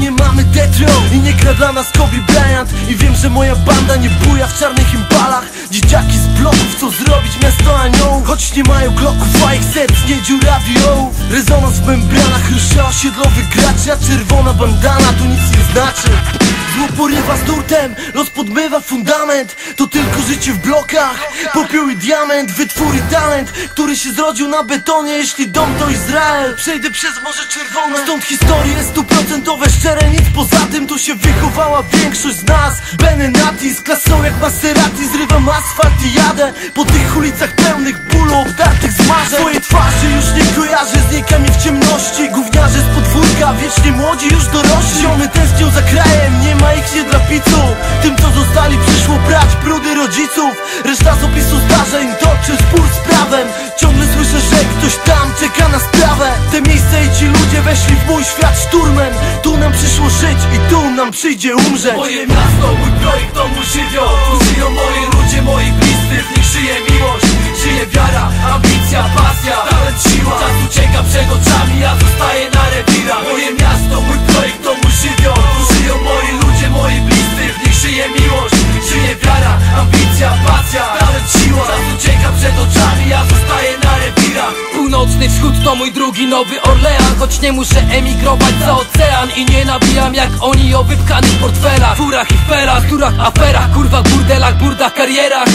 Nie mamy detro I nie gra dla nas Kobe Bryant. I wiem, że moja banda nie buja w czarnych impalach Dzieciaki z bloków, co zrobić miasto aniołów Choć nie mają gloków, a ich serc nie dziura wiołów Rezonans w membranach, rusza osiedlowy gracz. A czerwona bandana tu nic nie znaczy. Zło porywa z nurtem, los podmywa fundament. To tylko życie w blokach. Popiół i diament, wytwór i talent Który się zrodził na betonie. Jeśli dom to Izrael Przejdę przez Morze Czerwone. Stąd historie stuprocentowe, szczere Nic poza tym, tu się wychowała większość z nas. Benny Nati z klasą jak Maserati. Zrywam asfalt i jadę Po tych ulicach pełnych bólu Obdartych z marzeń. Swoje twarzy już nie kojarzę Znika mi w ciemności. Gówniarze z podwórka Wiecznie młodzi już dorośli. Ziomy tęsknią za krajem Nie ma ich nie dla picu Tym co zostali przyszło brać brudy rodziców. Reszta z opisu zdarzeń ludzie weszli w mój świat szturmem. Tu nam przyszło żyć i tu nam przyjdzie umrzeć. Moje miasto, mój projekt to mój żywioł. Tu żyją moi ludzie, moi bliscy W nich żyje miłość, żyje wiara Ambicja, pasja, talent, siła. Czas ucieka przed oczami, ja zostaję na rewirach. Moje miasto, mój projekt to mój wschód to mój drugi nowy Orlean Choć nie muszę emigrować za ocean I nie nabijam jak oni o wypchanych portfelach Furach i felach, turach, aferach Kurwa, burdelach, burdach, karierach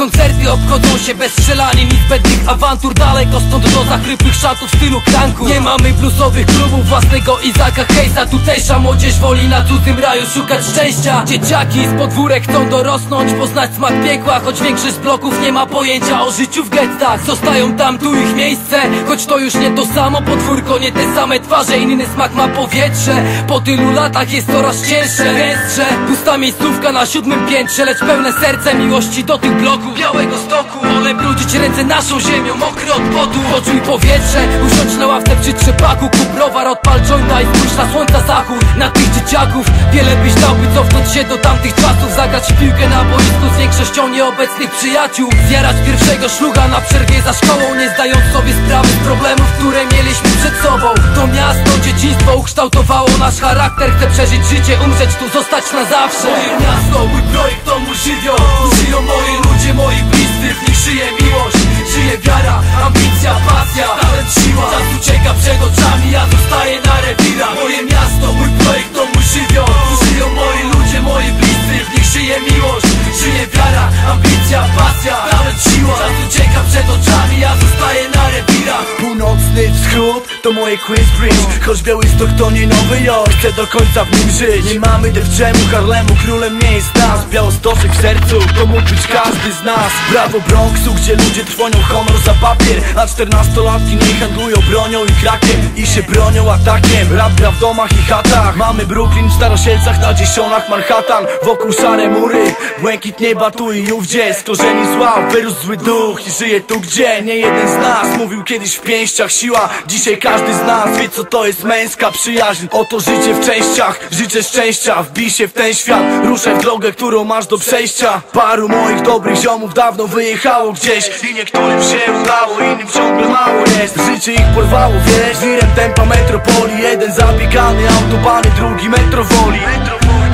Koncerty obchodzą się bez strzelanin i zbędnych awantur. Daleko stąd do zakrypych szatów w stylu kranku Nie mamy bluesowych klubów własnego Izaka Case'a Tutejsza młodzież woli na cudzym raju szukać szczęścia. Dzieciaki z podwórek chcą dorosnąć, poznać smak piekła. Choć większość z bloków nie ma pojęcia o życiu w gettach Zostają tam, tu ich miejsce, choć to już nie to samo Podwórko, nie te same twarze, inny smak ma powietrze. Po tylu latach jest coraz cięższe, gęstsze Pusta miejscówka na siódmym piętrze, lecz pełne serce miłości do tych bloków Białego stoku, wolę brudzić ręce naszą ziemią, mokry od potu Poczuj powietrze, usiądź na ławce przy trzepaku Kup browar, odpal jointa i spójrz na słońca zachód. Na tych dzieciaków, wiele byś dał by cofnąć się do tamtych czasów. Zagrać w piłkę na boisku z większością nieobecnych przyjaciół. Zjarać pierwszego szluga na przerwie za szkołą Nie zdając sobie sprawy z problemów, które mieliśmy przed sobą. To miasto, dzieciństwo ukształtowało nasz charakter. Chcę przeżyć życie, umrzeć tu, zostać na zawsze. Moje miasto, mój projekt to mój żywioł. Żyją moi ludzie, moi bliscy W nich żyje miłość, żyje wiara Ambicja, pasja, talent, siła. Czas ucieka przed oczami, ja zostaję na rewirach Moje miasto, mój projekt to mój żywioł. Tu żyją moi ludzie, moi bliscy. W nich żyje miłość, żyje wiara Ambicja, pasja, talent, siła. Czas ucieka przed oczami, ja zostaję na rewirach Północny wschód to moje Queensbridge Choć Białystok to nie Nowy Jork Chcę do końca w nim żyć. Nie mamy dewczemu, Harlemu, królem nie jest nas. Białostoczek w sercu, to mógł być każdy z nas. Brawo Bronxu, gdzie ludzie trwonią honor za papier. A czternastolatki nie handlują bronią i krakiem. I się bronią atakiem. Rap gra w domach i chatach. Mamy Brooklyn w Starosielcach, na dziesiątach Manhattan. Wokół szare mury, błękit nieba tu i ówdzie Z korzeni zła wyrósł zły duch I żyje tu gdzie? Nie jeden z nas Mówił kiedyś w pięściach siła Dzisiaj każdy z nas wie co to jest męska przyjaźń. Oto życie w częściach, życzę szczęścia. Wbij się w ten świat, ruszaj w drogę, którą masz do przejścia. Paru moich dobrych ziomów dawno wyjechało gdzieś. I niektórym się udało, innym ciągle mało jest. Życie ich porwało, wiesz, wirem tempa metropolii. Jeden zabiegany autobany, drugi metrowoli.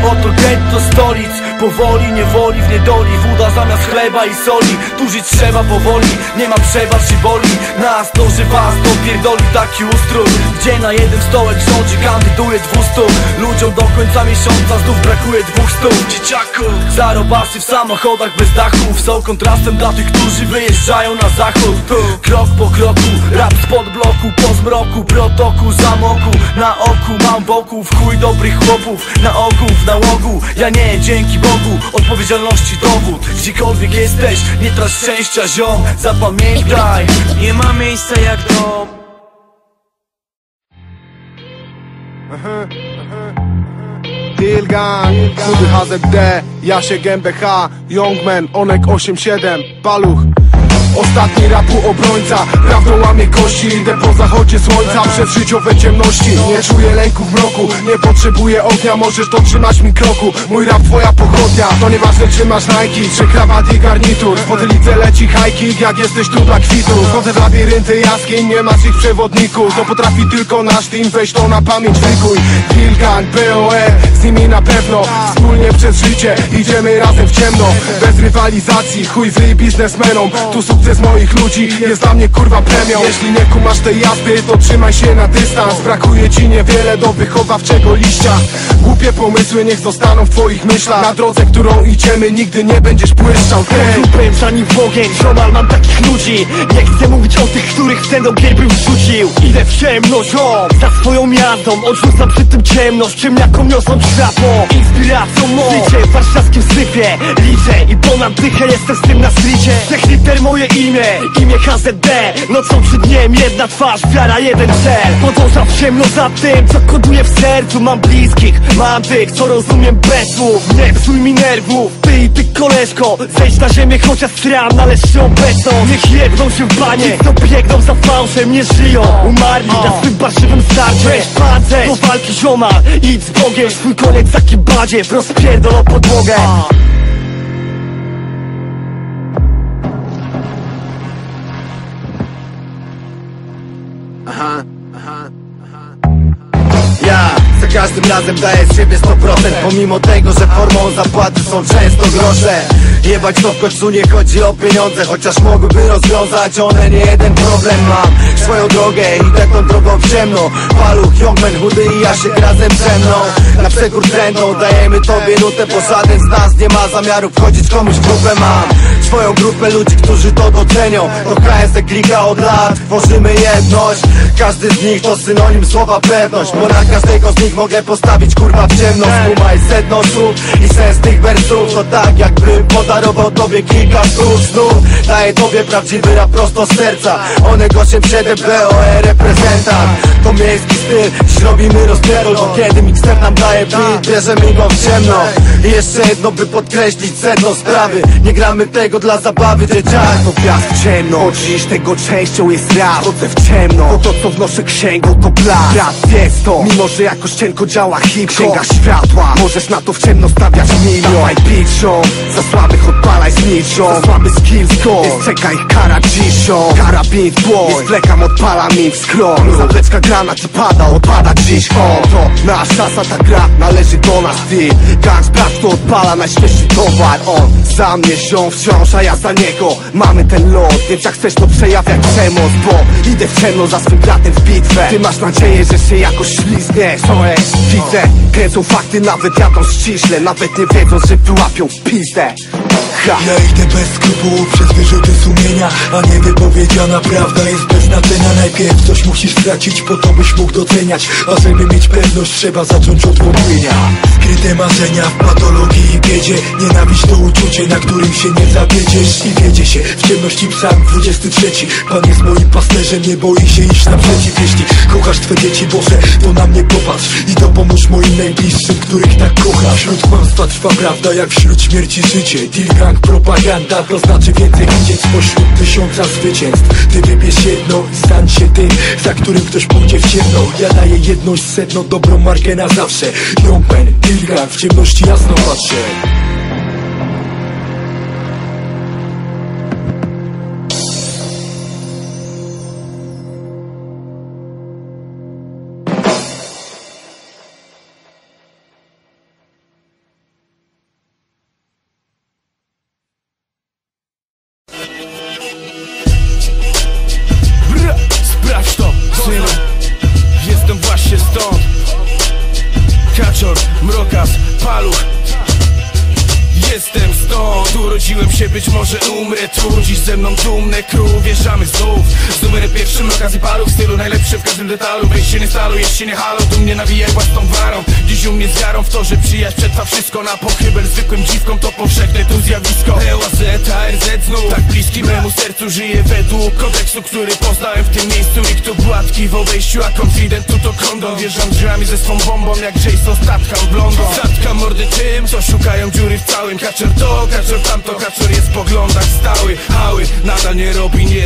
Oto getto stolic, powoli, niewoli, w niedoli Woda zamiast chleba i soli, tu żyć trzeba powoli Nie ma przebacz i boli, nas to, was to pierdoli taki ustrój. Gdzie na jeden stołek rządzi, kandyduje dwustu. Ludziom do końca miesiąca znów brakuje dwóch stów Dzieciaku, zarobasy w samochodach bez dachów Są kontrastem dla tych, którzy wyjeżdżają na zachód. Krok po kroku, rap spod bloku, po zmroku Protoku, zamoku, na oku mam wokół W chuj dobrych chłopów, na ogół, w nałogu. Ja nie, dzięki Bogu, odpowiedzialności dowód. Gdziekolwiek jesteś, nie trać szczęścia ziom. Zapamiętaj. Nie ma miejsca jak dom. Dilgan, Chudy HZD, Jasiek MBH, Youngman, Onek 87, Paluch Ostatni rapu obrońca. Prawdą łamie kości Idę po zachodzie słońca. Przez życiowe ciemności Nie czuję lęku w mroku. Nie potrzebuję ognia Możesz dotrzymać mi kroku. Mój rap twoja pochodnia. To nieważne czy masz Nike Czy krawat i garnitur. W potylice leci hiking Jak jesteś tu dla kwitu. Chodzę w labirynty jaskiń Nie masz ich przewodników. To potrafi tylko nasz team Weź to na pamięć wykuj Wilgang, BOE Z nimi na pewno. Wspólnie przez życie Idziemy razem w ciemno. Bez rywalizacji Chuj z biznesmenom. Tu sukces moich ludzi Jest dla mnie kurwa premią. Jeśli nie kumasz tej jazdy To trzymaj się na dystans. Brakuje ci niewiele do wychowawczego liścia. Głupie pomysły niech zostaną w twoich myślach. Na drodze, którą idziemy Nigdy nie będziesz błyszczał! Byłem zanim w ogień, ziomal mam takich ludzi. Nie chcę mówić o tych, których w ten ogień bym wrzucił Idę w ciemność, o, za swoją jazdą Odrzucam przy tym ciemność, ciemniaką niosą światło. Inspiracją mą, życie w warszawskim sypie Liczę i ponad dychę jestem z tym na stricie. Trzech liter moje imię, imię KZD Nocą czy dniem? Jedna twarz, wiara jeden cel. Podążam w ciemno za tym, co koduje w sercu. Mam bliskich, mam tych, co rozumiem bez słów. Nie psuj mi nerwów, ty i ty koleżko. Zejdź na ziemię chociaż stran, ale się obecną Niech jedną się w banie, Ci, co biegną za fałszem Nie żyją, umarli na swym parszywym starcie. Weź pancerz, do walki zioma Idź z Bogiem, swój koniec za kibadzie Rozpierdol o podłogę Ja za każdym razem daję z siebie 100% Pomimo tego, że formą zapłaty są często grosze. Jebać to w końcu nie chodzi o pieniądze Chociaż mogłyby rozwiązać one nie jeden problem. Mam swoją drogę, idę tą drogą w ciemno Paluch, Youngman, Hudy i Jasiek razem ze mną. Na przekór trendom dajemy tobie nutę Bo żaden z nas nie ma zamiaru wchodzić komuś w grupę Mam swoją grupę ludzi, którzy to docenią. To KSE klika od lat, tworzymy jedność. Każdy z nich to synonim słowa pewność. Bo na każdego z nich mogę postawić kurwa w ciemność. Kumaj sedno słów i sens tych wersów. To tak jakbym podarował tobie kilka sztuk znów Daję tobie prawdziwy rap prosto z serca. One gościem 7 BOE reprezentant. To miejski styl, dziś robimy rozpierdol Bo kiedy mixer nam daje beat, bierzemy go w ciemno. I jeszcze jedno by podkreślić sedno sprawy. Nie gramy tego dla zabawy, dzieciak To piast w ciemno. Od dziś tego częścią jest rap Chodzę w ciemno. Bo to co wnoszę księgą to plan Rap jest to Mimo, że jakoś cienko działa hip Księga światła Możesz na to w ciemno stawiać milion. Dawaj piczą Za słabych odpalaj zniczą Za słaby skill skok Jest czeka ich kara dzisią Karabin w dłoń Jest flekam odpala mi w skron Zapleczka grana ci pada Odpada dziś on. To nasza ta gra Należy do nas ty. Gang sprawdź to odpala najświeższy towar. On za mnie zią wciąż A ja za niego. Mamy ten lot Więc jak chcesz to przejawiać przemoc Bo idę w ciemno za swym bratem w bitwę. Ty masz nadzieję, że się jakoś ślizgniesz widzę Kręcą fakty nawet jadą ściśle. Nawet nie wiedząc, że wyłapią pizdę Ja idę bez skrupułów przez wyrzuty sumienia A niewypowiedziana prawda jest bez znaczenia Najpierw coś musisz stracić po to byś mógł doceniać A żeby mieć pewność trzeba zacząć od wątpienia Skryte marzenia w patologii i biedzie Nienawiść to uczucie, na którym się nie zawiedziesz I wiedzie się w ciemności psalm 23 Pan jest moim pasterzem, nie boi się iść naprzeciw. Jeśli kochasz twe dzieci Boże, to na mnie popatrz I dopomóż moim najbliższym, których tak kochasz. Wśród kłamstwa trwa prawda, jak wśród śmierci życie. Deal propaganda, to znaczy więcej widzieć spośród tysiąca zwycięstw. Ty wybierz jedno i stań się tym, za którym ktoś pójdzie w ciemno. Ja daję jedność sedno, dobrą markę na zawsze. Jumpen, Deal gang, w ciemności jasno patrzę Kaczor, paluch. Jestem stąd, urodziłem się, być może umrę tu. Dziś ze mną dumne crew, wjeżdżamy znów. Z numerem pierwszym, okazji paluch W stylu najlepszy w każdym detalu. Weź się nie stalu, się nie halo Tu mnie nawijaj własną warą. Dziś u mnie z wiarą w to, że przyjaźń przetrwa wszystko. Na pochybel zwykłym dziwkom to powszechne tu zjawisko sercu żyje według kodeksu Który poznałem w tym miejscu Nikt tu gładki w obejściu, a konfident tu to kondom Wjeżdżam drzwiami ze swą bombą Jak Jason Statham w London Zatkam mordy tym, co szukają dziury w całym Kaczor to, kaczor tamto, kaczor jest w poglądach stały. Hały nadal nie robi, nie